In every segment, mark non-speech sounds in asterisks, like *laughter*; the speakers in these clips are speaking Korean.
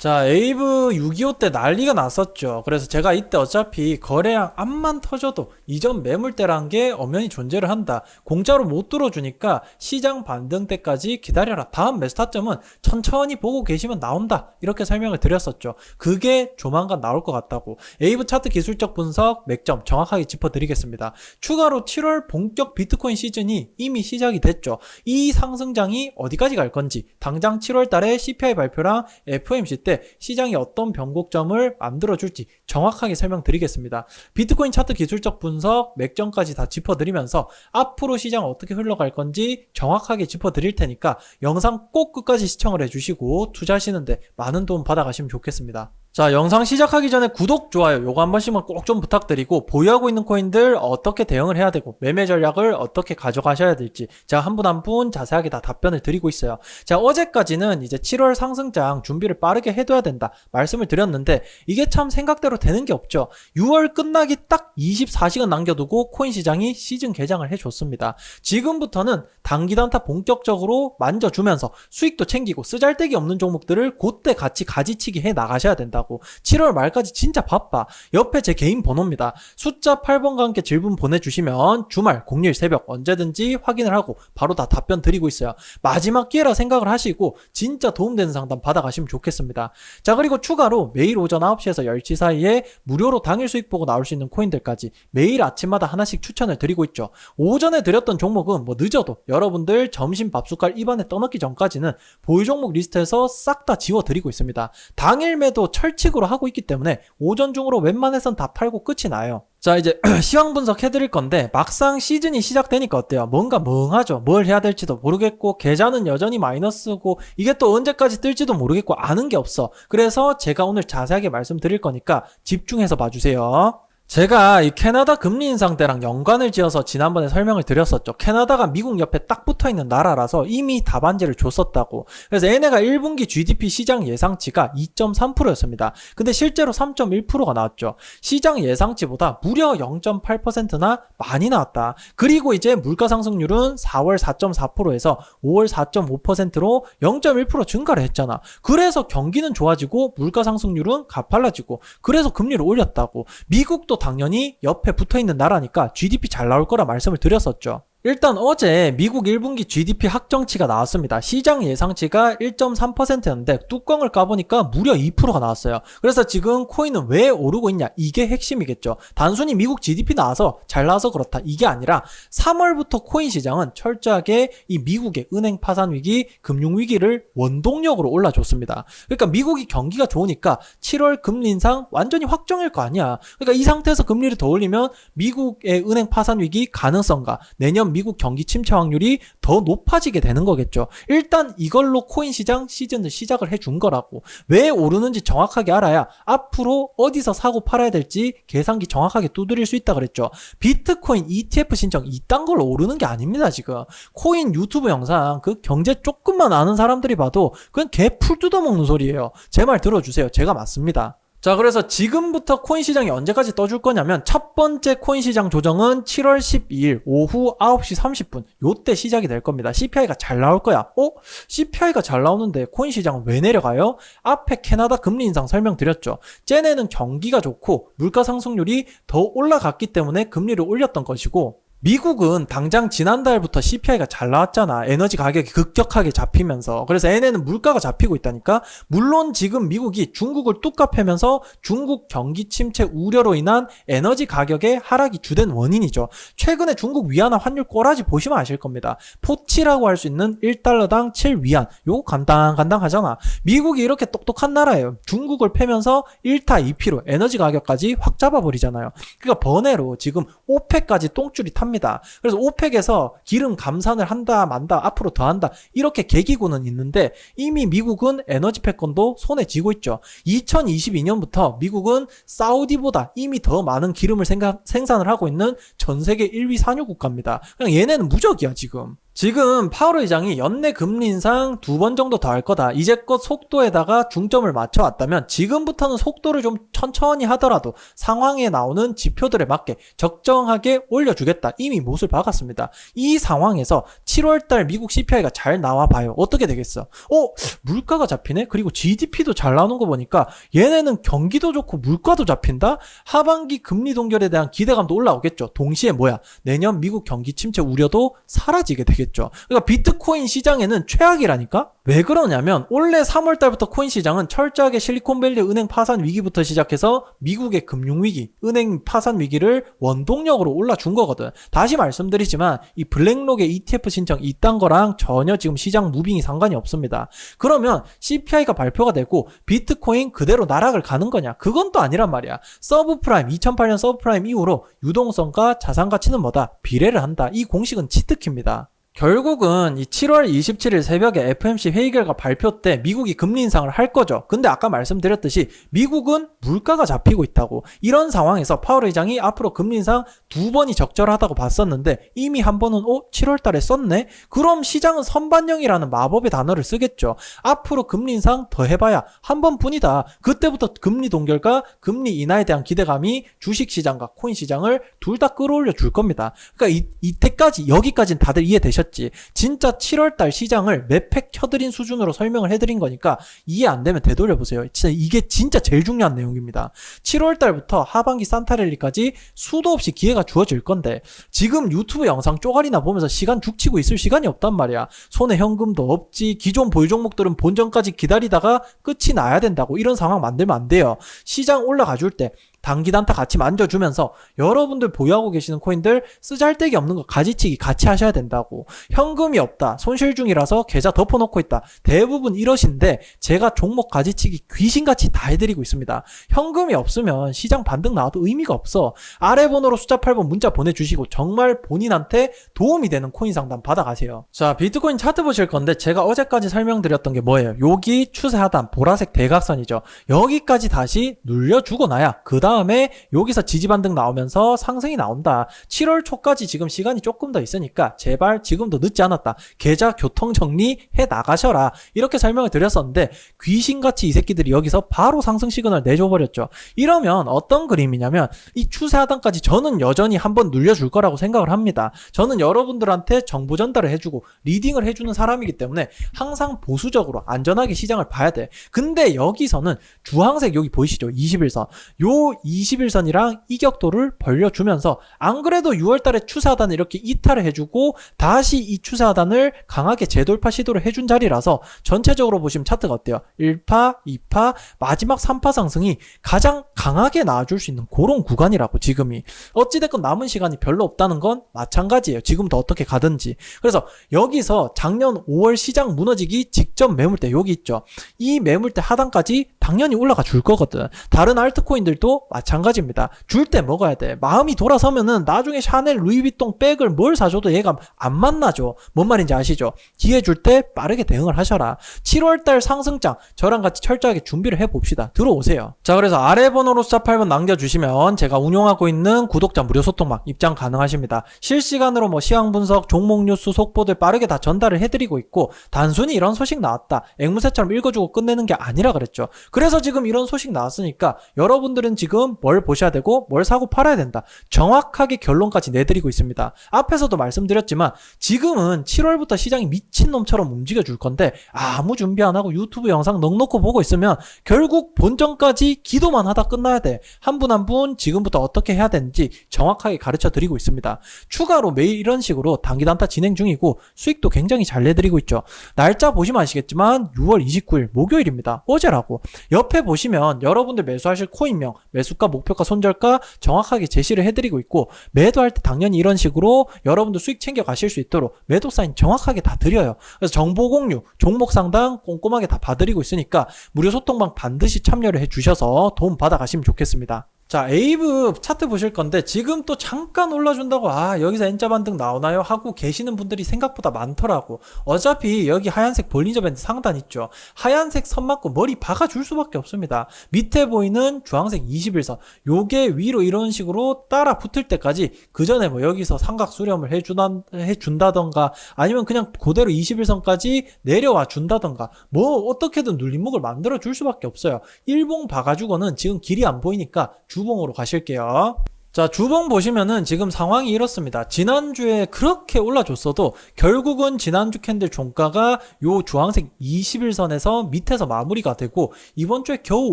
자, 에이브 625 때 난리가 났었죠. 그래서 제가 이때 어차피 거래량 암만 터져도 이전 매물대란 게 엄연히 존재를 한다. 공짜로 못 들어주니까 시장 반등 때까지 기다려라. 다음 매스타점은 천천히 보고 계시면 나온다. 이렇게 설명을 드렸었죠. 그게 조만간 나올 것 같다고. 에이브 차트 기술적 분석, 맥점 정확하게 짚어드리겠습니다. 추가로 7월 본격 비트코인 시즌이 이미 시작이 됐죠. 이 상승장이 어디까지 갈 건지 당장 7월 달에 CPI 발표랑 FOMC 때 시장이 어떤 변곡점을 만들어줄지 정확하게 설명드리겠습니다. 비트코인 차트 기술적 분석, 맥점까지 다 짚어드리면서 앞으로 시장 어떻게 흘러갈 건지 정확하게 짚어드릴 테니까 영상 꼭 끝까지 시청을 해주시고 투자하시는데 많은 도움 받아가시면 좋겠습니다. 자, 영상 시작하기 전에 구독, 좋아요 요거 한 번씩만 꼭 좀 부탁드리고 보유하고 있는 코인들 어떻게 대응을 해야 되고 매매 전략을 어떻게 가져가셔야 될지 제가 한 분 한 분 자세하게 다 답변을 드리고 있어요. 자, 어제까지는 이제 7월 상승장 준비를 빠르게 해둬야 된다 말씀을 드렸는데 이게 참 생각대로 되는 게 없죠. 6월 끝나기 딱 24시간 남겨두고 코인 시장이 시즌 개장을 해줬습니다. 지금부터는 단기 단타 본격적으로 만져주면서 수익도 챙기고 쓰잘데기 없는 종목들을 그때 같이 가지치기 해 나가셔야 된다 고. 7월 말까지 진짜 바빠. 옆에 제 개인 번호입니다. 숫자 8번과 함께 질문 보내주시면 주말, 공휴일, 새벽 언제든지 확인을 하고 바로 다 답변 드리고 있어요. 마지막 기회라 생각을 하시고 진짜 도움되는 상담 받아가시면 좋겠습니다. 자 그리고 추가로 매일 오전 9시에서 10시 사이에 무료로 당일 수익 보고 나올 수 있는 코인들까지 매일 아침마다 하나씩 추천을 드리고 있죠. 오전에 드렸던 종목은 뭐 늦어도 여러분들 점심 밥숟갈 입안에 떠넣기 전까지는 보유 종목 리스트에서 싹 다 지워드리고 있습니다. 당일 매도 철 칙으로 하고 있기 때문에 오전 중으로 웬만해선 다 팔고 끝이 나요. 자 이제 *clears throat* 시황 분석 해드릴 건데 막상 시즌이 시작되니까 어때요? 뭔가 멍하죠. 뭘 해야 될지도 모르겠고 계좌는 여전히 마이너스고 이게 또 언제까지 뜰지도 모르겠고 아는 게 없어. 그래서 제가 오늘 자세하게 말씀드릴 거니까 집중해서 봐주세요. 제가 이 캐나다 금리 인상 때랑 연관을 지어서 지난번에 설명을 드렸었죠. 캐나다가 미국 옆에 딱 붙어 있는 나라라서 이미 답안지를 줬었다고. 그래서 얘네가 1분기 GDP 시장 예상치가 2.3%였습니다. 근데 실제로 3.1%가 나왔죠. 시장 예상치보다 무려 0.8%나 많이 나왔다. 그리고 이제 물가 상승률은 4월 4.4%에서 5월 4.5%로 0.1% 증가를 했잖아. 그래서 경기는 좋아지고 물가 상승률은 가팔라지고 그래서 금리를 올렸다고. 미국도 당연히 옆에 붙어 있는 나라니까 GDP 잘 나올 거라 말씀을 드렸었죠. 일단 어제 미국 1분기 GDP 확정치가 나왔습니다. 시장 예상치가 1.3%였는데 뚜껑을 까보니까 무려 2%가 나왔어요. 그래서 지금 코인은 왜 오르고 있냐? 이게 핵심이겠죠. 단순히 미국 GDP 나와서 잘 나와서 그렇다. 이게 아니라 3월부터 코인 시장은 철저하게 이 미국의 은행 파산 위기, 금융 위기를 원동력으로 올라줬습니다. 그러니까 미국이 경기가 좋으니까 7월 금리 인상 완전히 확정일 거 아니야. 그러니까 이 상태에서 금리를 더 올리면 미국의 은행 파산 위기 가능성과 내년 미국 경기 침체 확률이 더 높아지게 되는 거겠죠. 일단 이걸로 코인 시장 시즌을 시작을 해준 거라고. 왜 오르는지 정확하게 알아야 앞으로 어디서 사고 팔아야 될지 계산기 정확하게 두드릴 수 있다 그랬죠. 비트코인 ETF 신청 이딴 걸로 오르는 게 아닙니다, 지금. 코인 유튜브 영상 그 경제 조금만 아는 사람들이 봐도 그냥 개풀 뜯어먹는 소리예요. 제 말 들어주세요. 제가 맞습니다. 자, 그래서 지금부터 코인 시장이 언제까지 떠줄 거냐면 첫 번째 코인 시장 조정은 7월 12일 오후 9시 30분 요때 시작이 될 겁니다. CPI가 잘 나올 거야. 어? CPI가 잘 나오는데 코인 시장은 왜 내려가요? 앞에 캐나다 금리 인상 설명드렸죠. 쟤네는 경기가 좋고 물가 상승률이 더 올라갔기 때문에 금리를 올렸던 것이고 미국은 당장 지난달부터 CPI가 잘 나왔잖아. 에너지 가격이 급격하게 잡히면서. 그래서 얘네는 물가가 잡히고 있다니까. 물론 지금 미국이 중국을 뚝 패면서 중국 경기 침체 우려로 인한 에너지 가격의 하락이 주된 원인이죠. 최근에 중국 위안화 환율 꼬라지 보시면 아실 겁니다. 포치라고 할 수 있는 1달러당 7위안. 요거 간당간당하잖아. 미국이 이렇게 똑똑한 나라예요. 중국을 패면서 1타 2피로 에너지 가격까지 확 잡아버리잖아요. 그러니까 번외로 지금 오펙까지 똥줄이 탑니다. 합니다. 그래서 오펙에서 기름 감산을 한다 만다 앞으로 더 한다 이렇게 계기고는 있는데 이미 미국은 에너지 패권도 손에 쥐고 있죠. 2022년부터 미국은 사우디보다 이미 더 많은 기름을 생산을 하고 있는 전 세계 1위 산유 국가입니다. 그냥 얘네는 무적이야 지금. 지금 파월 의장이 연내 금리 인상 두 번 정도 더 할 거다. 이제껏 속도에다가 중점을 맞춰왔다면 지금부터는 속도를 좀 천천히 하더라도 상황에 나오는 지표들에 맞게 적정하게 올려주겠다. 이미 못을 박았습니다. 이 상황에서 7월달 미국 CPI가 잘 나와 봐요. 어떻게 되겠어? 어, 물가가 잡히네? 그리고 GDP도 잘 나오는 거 보니까 얘네는 경기도 좋고 물가도 잡힌다? 하반기 금리 동결에 대한 기대감도 올라오겠죠. 동시에 뭐야? 내년 미국 경기 침체 우려도 사라지게 되겠죠. 그러니까 비트코인 시장에는 최악이라니까? 왜 그러냐면 올해 3월 달부터 코인 시장은 철저하게 실리콘밸리 은행 파산 위기부터 시작해서 미국의 금융 위기, 은행 파산 위기를 원동력으로 올라준 거거든. 다시 말씀드리지만 이 블랙록의 ETF 신청 이딴 거랑 전혀 지금 시장 무빙이 상관이 없습니다. 그러면 CPI가 발표가 되고 비트코인 그대로 나락을 가는 거냐? 그건 또 아니란 말이야. 서브프라임 2008년 서브프라임 이후로 유동성과 자산 가치는 뭐다? 비례를 한다. 이 공식은 치트키입니다. 결국은 이 7월 27일 새벽에 FMC 회의 결과 발표 때 미국이 금리 인상을 할 거죠. 근데 아까 말씀드렸듯이 미국은 물가가 잡히고 있다고. 이런 상황에서 파월 의장이 앞으로 금리 인상 두 번이 적절하다고 봤었는데 이미 한 번은 어 7월 달에 썼네. 그럼 시장은 선반영이라는 마법의 단어를 쓰겠죠. 앞으로 금리 인상 더 해봐야 한 번뿐이다. 그때부터 금리 동결과 금리 인하에 대한 기대감이 주식 시장과 코인 시장을 둘 다 끌어올려 줄 겁니다. 그러니까 이, 이때까지 여기까지는 다들 이해되셨 지. 진짜 7월 달 시장을 몇 팩 켜드린 수준으로 설명을 해드린 거니까 이해 안 되면 되돌려 보세요. 진짜 이게 진짜 제일 중요한 내용입니다. 7월 달부터 하반기 산타랠리까지 수도 없이 기회가 주어질 건데 지금 유튜브 영상 쪼가리나 보면서 시간 죽치고 있을 시간이 없단 말이야. 손에 현금도 없지. 기존 보유 종목들은 본전까지 기다리다가 끝이 나야 된다고 이런 상황 만들면 안 돼요. 시장 올라가 줄 때 단기 단타 같이 만져주면서 여러분들 보유하고 계시는 코인들 쓰잘데기 없는 거 가지치기 같이 하셔야 된다고. 현금이 없다 손실 중이라서 계좌 덮어놓고 있다. 대부분 이러신데 제가 종목 가지치기 귀신같이 다 해드리고 있습니다. 현금이 없으면 시장 반등 나와도 의미가 없어. 아래 번호로 숫자 8번 문자 보내주시고 정말 본인한테 도움이 되는 코인 상담 받아가세요. 자 비트코인 차트 보실 건데 제가 어제까지 설명드렸던 게 뭐예요? 여기 추세 하단 보라색 대각선이죠. 여기까지 다시 눌려주고 나야 그 다음 다음에 여기서 지지 반등 나오면서 상승이 나온다. 7월 초까지 지금 시간이 조금 더 있으니까 제발 지금도 늦지 않았다. 계좌 교통 정리해 나가셔라. 이렇게 설명을 드렸었는데 귀신같이 이 새끼들이 여기서 바로 상승 시그널 내줘 버렸죠. 이러면 어떤 그림이냐면 이 추세 하단까지 저는 여전히 한번 눌려줄 거라고 생각을 합니다. 저는 여러분들한테 정보 전달을 해주고 리딩을 해주는 사람이기 때문에 항상 보수적으로 안전하게 시장을 봐야 돼. 근데 여기서는 주황색 여기 보이시죠? 21선. 요 21선이랑 이격도를 벌려주면서 안 그래도 6월달에 추세하단 이렇게 이탈을 해주고 다시 이 추세하단을 강하게 재돌파 시도를 해준 자리라서 전체적으로 보시면 차트가 어때요? 1파, 2파, 마지막 3파 상승이 가장 강하게 나와줄 수 있는 그런 구간이라고 지금이 어찌됐건 남은 시간이 별로 없다는 건 마찬가지예요. 지금도 어떻게 가든지 그래서 여기서 작년 5월 시장 무너지기 직전 매물대 여기 있죠. 이 매물대 하단까지 당연히 올라가 줄 거거든. 다른 알트코인들도 마찬가지입니다. 줄 때 먹어야 돼. 마음이 돌아서면은 나중에 샤넬, 루이비통 백을 뭘 사줘도 얘가 안 만나죠. 뭔 말인지 아시죠? 기회 줄 때 빠르게 대응을 하셔라. 7월달 상승장 저랑 같이 철저하게 준비를 해봅시다. 들어오세요. 자 그래서 아래 번호로 숫자 8번 남겨주시면 제가 운영하고 있는 구독자 무료 소통방 입장 가능하십니다. 실시간으로 뭐 시황 분석, 종목 뉴스, 속보들 빠르게 다 전달을 해드리고 있고 단순히 이런 소식 나왔다. 앵무새처럼 읽어주고 끝내는 게 아니라 그랬죠. 그래서 지금 이런 소식 나왔으니까 여러분들은 지금 뭘 보셔야 되고 뭘 사고 팔아야 된다. 정확하게 결론까지 내드리고 있습니다. 앞에서도 말씀드렸지만 지금은 7월부터 시장이 미친놈처럼 움직여 줄 건데 아무 준비 안 하고 유튜브 영상 넉넉히 보고 있으면 결국 본전까지 기도만 하다 끝나야 돼. 한분 한 분 지금부터 어떻게 해야 되는지 정확하게 가르쳐 드리고 있습니다. 추가로 매일 이런 식으로 단기 단타 진행 중이고 수익도 굉장히 잘 내드리고 있죠. 날짜 보시면 아시겠지만 6월 29일 목요일입니다. 어제라고. 옆에 보시면 여러분들 매수하실 코인명, 매수 가, 목표가, 손절가 정확하게 제시를 해드리고 있고 매도할 때 당연히 이런 식으로 여러분들 수익 챙겨 가실 수 있도록 매도 사인 정확하게 다 드려요. 그래서 정보 공유, 종목 상담 꼼꼼하게 다 봐드리고 있으니까 무료 소통방 반드시 참여를 해주셔서 도움 받아 가시면 좋겠습니다. 자, 에이브 차트 보실 건데 지금 또 잠깐 올라준다고 아 여기서 N자 반등 나오나요? 하고 계시는 분들이 생각보다 많더라고. 어차피 여기 하얀색 볼린저 밴드 상단 있죠. 하얀색 선 맞고 머리 박아줄 수밖에 없습니다. 밑에 보이는 주황색 21선 요게 위로 이런 식으로 따라 붙을 때까지 그 전에 뭐 여기서 삼각 수렴을 해주다, 해준다던가 아니면 그냥 그대로 21선까지 내려와 준다던가 뭐 어떻게든 눌림목을 만들어 줄 수밖에 없어요. 일봉 봐가지고는 지금 길이 안 보이니까 주봉으로 가실게요. 자, 주봉 보시면은 지금 상황이 이렇습니다. 지난주에 그렇게 올라줬어도 결국은 지난주 캔들 종가가 요 주황색 21선에서 밑에서 마무리가 되고 이번 주에 겨우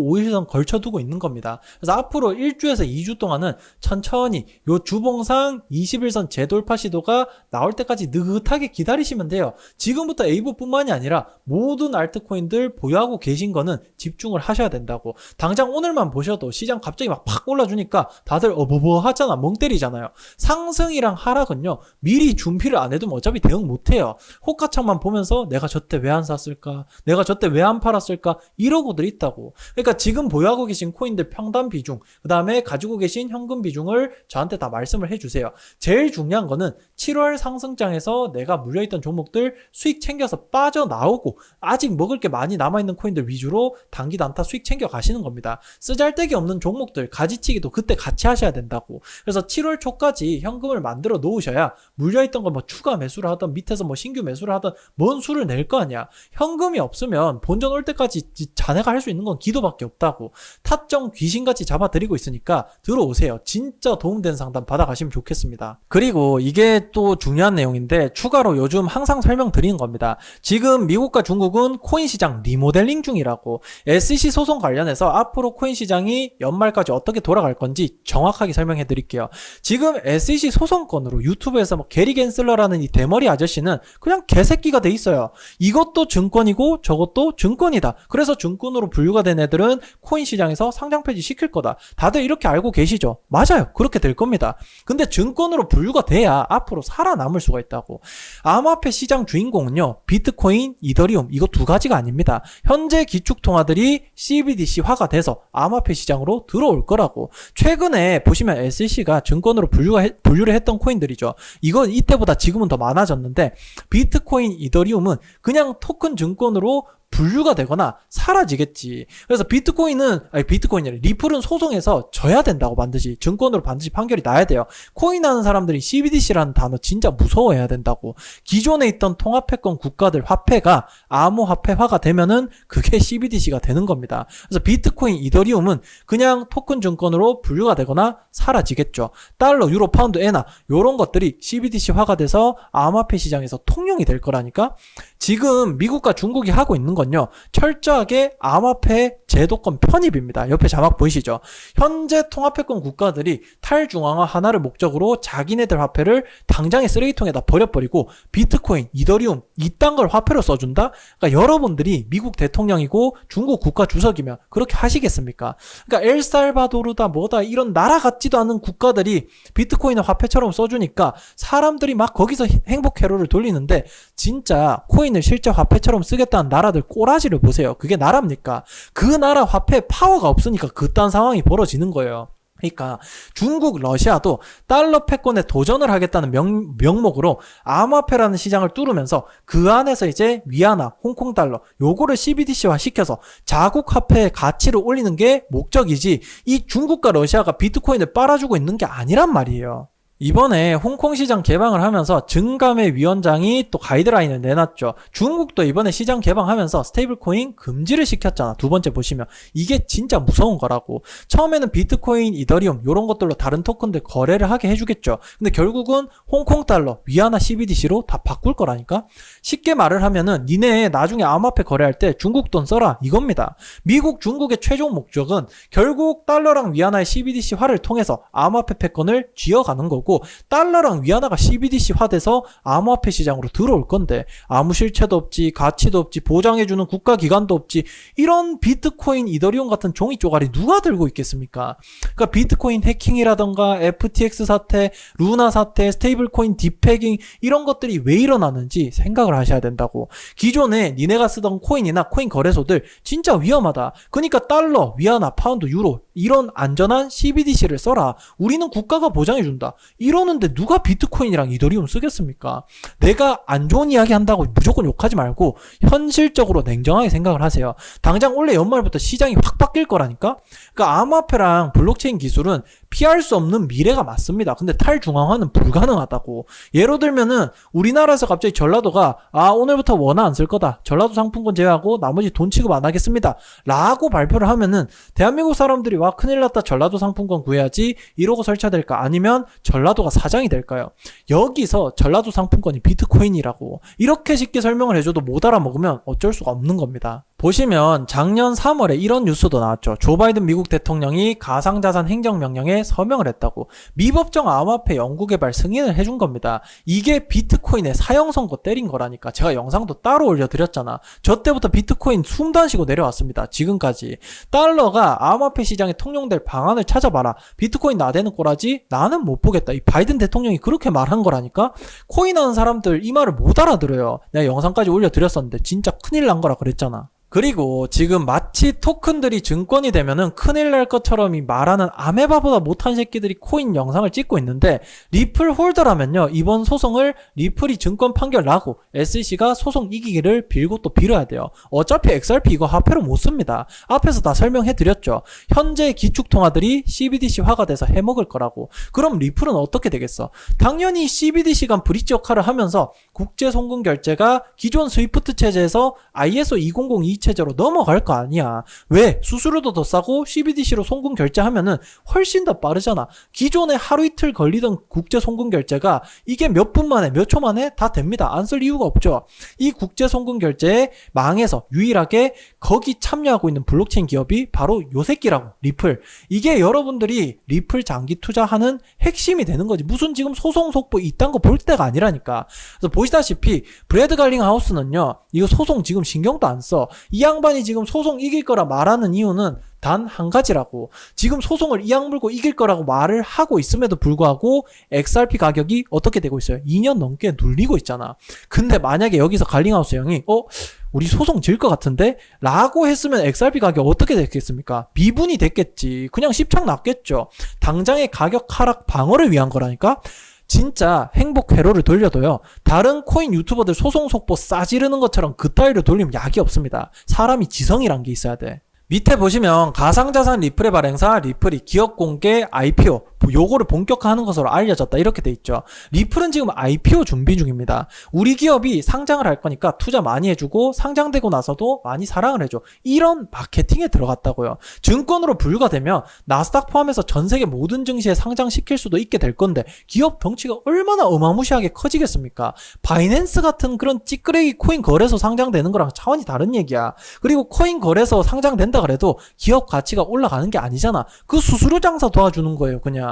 5일선 걸쳐두고 있는 겁니다. 그래서 앞으로 1주에서 2주 동안은 천천히 요 주봉상 21선 재돌파 시도가 나올 때까지 느긋하게 기다리시면 돼요. 지금부터 에이브뿐만이 아니라 모든 알트코인들 보유하고 계신 거는 집중을 하셔야 된다고. 당장 오늘만 보셔도 시장 갑자기 막 팍 올라주니까 다들 어버버 하잖아. 멍 때리잖아요. 상승이랑 하락은요. 미리 준비를 안 해두면 어차피 대응 못 해요. 호가창만 보면서 내가 저때 왜 안 샀을까? 내가 저때 왜 안 팔았을까? 이러고들 있다고. 그러니까 지금 보유하고 계신 코인들 평단 비중, 그 다음에 가지고 계신 현금 비중을 저한테 다 말씀을 해 주세요. 제일 중요한 거는 7월 상승장에서 내가 물려있던 종목들 수익 챙겨서 빠져나오고 아직 먹을 게 많이 남아있는 코인들 위주로 단기 단타 수익 챙겨 가시는 겁니다. 쓰잘데기 없는 종목들 가지치기도 그때 같이 하셔야 된다 고. 그래서 7월 초까지 현금을 만들어 놓으셔야 물려있던 거 뭐 추가 매수를 하던 밑에서 뭐 신규 매수를 하던 뭔 수를 낼 거 아니야. 현금이 없으면 본전 올 때까지 지- 자네가 할 수 있는 건 기도밖에 없다고. 타점 귀신같이 잡아드리고 있으니까 들어오세요. 진짜 도움된 상담 받아가시면 좋겠습니다. 그리고 이게 또 중요한 내용인데 추가로 요즘 항상 설명드리는 겁니다. 지금 미국과 중국은 코인 시장 리모델링 중이라고 SEC 소송 관련해서 앞으로 코인 시장이 연말까지 어떻게 돌아갈 건지 정확하게 설명 해 드릴게요. 지금 SEC 소송건으로 유튜브에서 뭐 게리 겐슬러라는 이 대머리 아저씨는 그냥 개새끼가 돼 있어요. 이것도 증권이고 저것도 증권이다. 그래서 증권으로 분류가 된 애들은 코인 시장에서 상장 폐지 시킬 거다. 다들 이렇게 알고 계시죠? 맞아요. 그렇게 될 겁니다. 근데 증권으로 분류가 돼야 앞으로 살아남을 수가 있다고. 암호화폐 시장 주인공은요. 비트코인, 이더리움 이거 두 가지가 아닙니다. 현재 기축 통화들이 CBDC화가 돼서 암호화폐 시장으로 들어올 거라고. 최근에 보시면 SEC가 증권으로 분류가 해- 분류를 했던 코인들이죠. 이건 이때보다 지금은 더 많아졌는데 비트코인, 이더리움은 그냥 토큰 증권으로 분류가 되거나 사라지겠지. 그래서 비트코인은 아니 비트코인이 아니라 리플은 소송에서 져야 된다고 반드시 증권으로 반드시 판결이 나야 돼요. 코인 하는 사람들이 CBDC라는 단어 진짜 무서워해야 된다고. 기존에 있던 통합회권 국가들 화폐가 암호화폐화가 되면은 그게 CBDC가 되는 겁니다. 그래서 비트코인, 이더리움은 그냥 토큰 증권으로 분류가 되거나 사라지겠죠. 달러, 유로, 파운드, 에나 요런 것들이 CBDC화가 돼서 암호화폐 시장에서 통용이 될 거라니까. 지금 미국과 중국이 하고 있는 건요. 철저하게 암호화폐 제도권 편입입니다. 옆에 자막 보이시죠? 현재 통합회권 국가들이 탈중앙화 하나를 목적으로 자기네들 화폐를 당장에 쓰레기통에다 버려버리고 비트코인, 이더리움 이딴 걸 화폐로 써준다? 그러니까 여러분들이 미국 대통령이고 중국 국가 주석이면 그렇게 하시겠습니까? 그러니까 엘살바도르다 뭐다 이런 나라 같지도 않은 국가들이 비트코인을 화폐처럼 써주니까 사람들이 막 거기서 행복 회로를 돌리는데 진짜 코인을 실제 화폐처럼 쓰겠다는 나라들 꼬라지를 보세요. 그게 나라입니까? 그 나라 화폐 파워가 없으니까 그딴 상황이 벌어지는 거예요. 그러니까 중국, 러시아도 달러 패권에 도전을 하겠다는 명, 명목으로 암호화폐라는 시장을 뚫으면서 그 안에서 이제 위안화, 홍콩 달러 요거를 CBDC화 시켜서 자국 화폐의 가치를 올리는 게 목적이지 이 중국과 러시아가 비트코인을 빨아주고 있는 게 아니란 말이에요. 이번에 홍콩 시장 개방을 하면서 증감회 위원장이 또 가이드라인을 내놨죠. 중국도 이번에 시장 개방하면서 스테이블 코인 금지를 시켰잖아. 두 번째 보시면 이게 진짜 무서운 거라고. 처음에는 비트코인, 이더리움 이런 것들로 다른 토큰들 거래를 하게 해주겠죠. 근데 결국은 홍콩 달러, 위안화 CBDC로 다 바꿀 거라니까. 쉽게 말을 하면은 니네 나중에 암호화폐 거래할 때 중국 돈 써라 이겁니다. 미국, 중국의 최종 목적은 결국 달러랑 위안화의 CBDC화를 통해서 암호화폐 패권을 쥐어가는 거고. 거고 달러랑 위안화가 CBDC화 돼서 암호화폐 시장으로 들어올 건데 아무 실체도 없지 가치도 없지 보장해주는 국가기관도 없지 이런 비트코인 이더리움 같은 종이 쪼가리 누가 들고 있겠습니까? 그러니까 비트코인 해킹이라던가 FTX 사태, 루나 사태, 스테이블코인 디패깅 이런 것들이 왜 일어나는지 생각을 하셔야 된다고. 기존에 니네가 쓰던 코인이나 코인 거래소들 진짜 위험하다. 그러니까 달러, 위안화, 파운드, 유로 이런 안전한 CBDC를 써라. 우리는 국가가 보장해준다. 이러는데 누가 비트코인이랑 이더리움 쓰겠습니까? 내가 안 좋은 이야기 한다고 무조건 욕하지 말고 현실적으로 냉정하게 생각을 하세요. 당장 올해 연말부터 시장이 확 바뀔 거라니까? 그러니까 암호화폐랑 블록체인 기술은 피할 수 없는 미래가 맞습니다. 근데 탈중앙화는 불가능하다고. 예로 들면은 우리나라에서 갑자기 전라도가 아 오늘부터 원화 안 쓸 거다. 전라도 상품권 제외하고 나머지 돈 취급 안 하겠습니다. 라고 발표를 하면은 대한민국 사람들이 와 큰일 났다. 전라도 상품권 구해야지 이러고 설치될까? 아니면 전라도가 사장이 될까요? 여기서 전라도 상품권이 비트코인이라고 이렇게 쉽게 설명을 해줘도 못 알아먹으면 어쩔 수가 없는 겁니다. 보시면 작년 3월에 이런 뉴스도 나왔죠. 조 바이든 미국 대통령이 가상자산 행정명령에 서명을 했다고. 미법정 암호화폐 연구개발 승인을 해준 겁니다. 이게 비트코인의 사형 선고 때린 거라니까. 제가 영상도 따로 올려드렸잖아. 저 때부터 비트코인 안 쉬고 내려왔습니다. 지금까지. 달러가 암호화폐 시장에 통용될 방안을 찾아봐라. 비트코인 나대는 꼬라지? 나는 못 보겠다. 이 바이든 대통령이 그렇게 말한 거라니까? 코인 하는 사람들 이 말을 못 알아들어요. 내가 영상까지 올려드렸었는데 진짜 큰일 난 거라 그랬잖아. 그리고 지금 마치 토큰들이 증권이 되면은 큰일 날 것처럼 이 말하는 아메바보다 못한 새끼들이 코인 영상을 찍고 있는데 리플 홀더라면요. 이번 소송을 리플이 증권 판결 나고 SEC가 소송 이기기를 빌고 또 빌어야 돼요. 어차피 XRP 이거 화폐로 못 씁니다. 앞에서 다 설명해 드렸죠. 현재 기축 통화들이 CBDC화가 돼서 해먹을 거라고. 그럼 리플은 어떻게 되겠어? 당연히 CBDC 간 브릿지 역할을 하면서 국제 송금 결제가 기존 스위프트 체제에서 ISO 2002 체제로 넘어갈 거 아니야. 왜? 수수료도 더 싸고 CBDC로 송금 결제하면은 훨씬 더 빠르잖아. 기존에 하루 이틀 걸리던 국제 송금 결제가 이게 몇 분 만에 몇 초 만에 다 됩니다. 안 쓸 이유가 없죠. 이 국제 송금 결제에 망해서 유일하게 거기 참여하고 있는 블록체인 기업이 바로 요 새끼라고 리플. 이게 여러분들이 리플 장기 투자하는 핵심이 되는 거지. 무슨 지금 소송 속보 이딴 거 볼 때가 아니라니까. 그래서 보시 다시피 브래드 갈링 하우스는요. 이거 소송 지금 신경도 안 써. 이 양반이 지금 소송 이길 거라 말하는 이유는 단 한 가지라고. 지금 소송을 이악 물고 이길 거라고 말을 하고 있음에도 불구하고 XRP 가격이 어떻게 되고 있어요? 2년 넘게 눌리고 있잖아. 근데 만약에 여기서 갈링하우스 형이 어? 우리 소송 질 것 같은데? 라고 했으면 XRP 가격 어떻게 됐겠습니까? 미분이 됐겠지. 그냥 십창 났겠죠. 당장의 가격 하락 방어를 위한 거라니까? 진짜 행복 회로를 돌려도요. 다른 코인 유튜버들 소송 속보 싸지르는 것처럼 그따위로 돌리면 약이 없습니다. 사람이 지성이란 게 있어야 돼. 밑에 보시면 가상자산 리플의 발행사 리플이 기업 공개 IPO 요거를 본격화하는 것으로 알려졌다 이렇게 돼 있죠. 리플은 지금 IPO 준비 중입니다. 우리 기업이 상장을 할 거니까 투자 많이 해주고 상장되고 나서도 많이 사랑을 해줘. 이런 마케팅에 들어갔다고요. 증권으로 분류가 되면 나스닥 포함해서 전 세계 모든 증시에 상장시킬 수도 있게 될 건데 기업 덩치가 얼마나 어마무시하게 커지겠습니까? 바이낸스 같은 그런 찌끄레기 코인 거래소 상장되는 거랑 차원이 다른 얘기야. 그리고 코인 거래소 상장된다 그래도 기업 가치가 올라가는 게 아니잖아. 그 수수료 장사 도와주는 거예요, 그냥.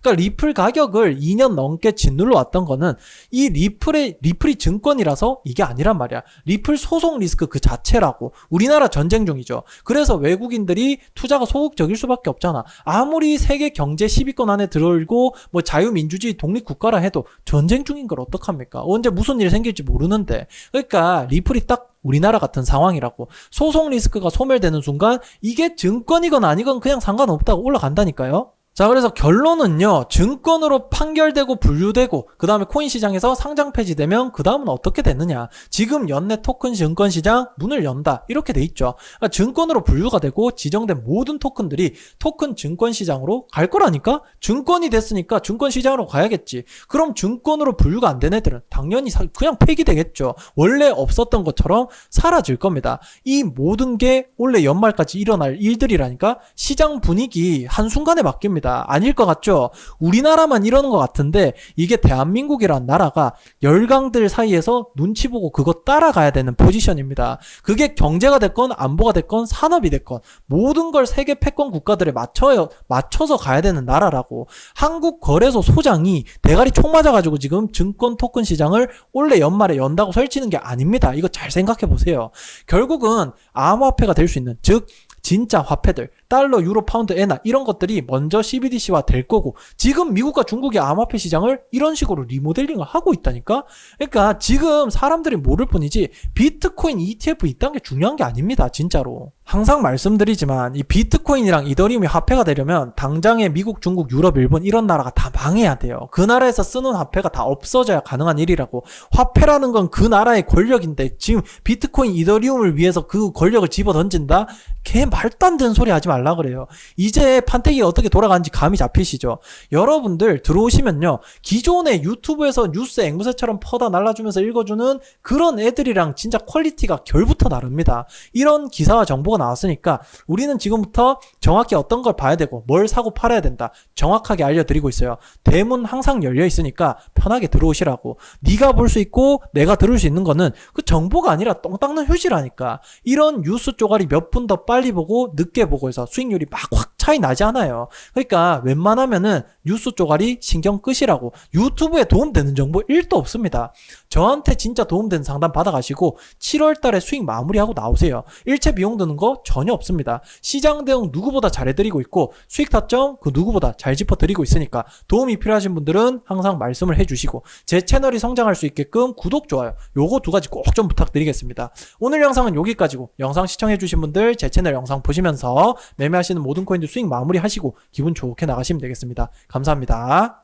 그러니까 리플 가격을 2년 넘게 짓눌러 왔던 거는 이 리플의 리플이 증권이라서 이게 아니란 말이야. 리플 소송 리스크 그 자체라고. 우리나라 전쟁 중이죠. 그래서 외국인들이 투자가 소극적일 수밖에 없잖아. 아무리 세계 경제 10위권 안에 들어올고 뭐 자유민주주의 독립 국가라 해도 전쟁 중인 걸 어떡합니까? 언제 무슨 일이 생길지 모르는데. 그러니까 리플이 딱 우리나라 같은 상황이라고 소송 리스크가 소멸되는 순간 이게 증권이건 아니건 그냥 상관없다고 올라간다니까요. 자, 그래서 결론은요, 증권으로 판결되고 분류되고, 그 다음에 코인 시장에서 상장 폐지되면, 그 다음은 어떻게 되느냐. 지금 연내 토큰 증권 시장 문을 연다. 이렇게 돼 있죠. 그러니까 증권으로 분류가 되고, 지정된 모든 토큰들이 토큰 증권 시장으로 갈 거라니까? 증권이 됐으니까 증권 시장으로 가야겠지. 그럼 증권으로 분류가 안 된 애들은 당연히 사, 그냥 폐기되겠죠. 원래 없었던 것처럼 사라질 겁니다. 이 모든 게 올해 연말까지 일어날 일들이라니까? 시장 분위기 한순간에 바뀝니다. 아닙니다. 아닐 것 같죠? 우리나라만 이러는 것 같은데 이게 대한민국이란 나라가 열강들 사이에서 눈치 보고 그거 따라가야 되는 포지션입니다. 그게 경제가 됐건 안보가 됐건 산업이 됐건 모든 걸 세계 패권 국가들에 맞춰 맞춰서 가야 되는 나라라고 한국 거래소 소장이 대가리 총 맞아가지고 지금 증권 토큰 시장을 올해 연말에 연다고 설치는 게 아닙니다. 이거 잘 생각해 보세요. 결국은 암호화폐가 될 수 있는 즉 진짜 화폐들 달러, 유로, 파운드, 엔화 이런 것들이 먼저 CBDC화 될 거고 지금 미국과 중국이 암호화폐 시장을 이런 식으로 리모델링을 하고 있다니까. 그러니까 지금 사람들이 모를 뿐이지 비트코인 ETF 있다는 게 중요한 게 아닙니다. 진짜로. 항상 말씀드리지만 이 비트코인이랑 이더리움이 화폐가 되려면 당장에 미국, 중국, 유럽, 일본 이런 나라가 다 망해야 돼요. 그 나라에서 쓰는 화폐가 다 없어져야 가능한 일이라고. 화폐라는 건 그 나라의 권력인데 지금 비트코인, 이더리움을 위해서 그 권력을 집어 던진다? 걔 말도 안 되는 소리 하지 말라 그래요. 이제 판택이 어떻게 돌아가는지 감이 잡히시죠? 여러분들 들어오시면요. 기존의 유튜브에서 뉴스 앵무새처럼 퍼다 날라주면서 읽어주는 그런 애들이랑 진짜 퀄리티가 결부터 다릅니다. 이런 기사와 정보가 나왔으니까 우리는 지금부터 정확히 어떤 걸 봐야 되고 뭘 사고 팔아야 된다. 정확하게 알려드리고 있어요. 대문 항상 열려 있으니까 편하게 들어오시라고. 네가 볼 수 있고 내가 들을 수 있는 거는 그 정보가 아니라 똥 닦는 휴지라니까. 이런 뉴스 쪼가리 몇 분 더 빨리 보고 늦게 보고 해서 수익률이 막 확 차이 나지 않아요. 그러니까 웬만하면은 뉴스 쪼가리 신경 끄시라고. 유튜브에 도움되는 정보 1도 없습니다. 저한테 진짜 도움되는 상담 받아가시고 7월 달에 수익 마무리하고 나오세요. 일체 비용 드는 거 전혀 없습니다. 시장 대응 누구보다 잘해드리고 있고 수익 타점 그 누구보다 잘 짚어드리고 있으니까 도움이 필요하신 분들은 항상 말씀을 해주시고 제 채널이 성장할 수 있게끔 구독, 좋아요 요거 두 가지 꼭 좀 부탁드리겠습니다. 오늘 영상은 여기까지고 영상 시청해주신 분들 제 채널 영상 보시면서 매매하시는 모든 코인들 수익 마무리하시고 기분 좋게 나가시면 되겠습니다. 감사합니다.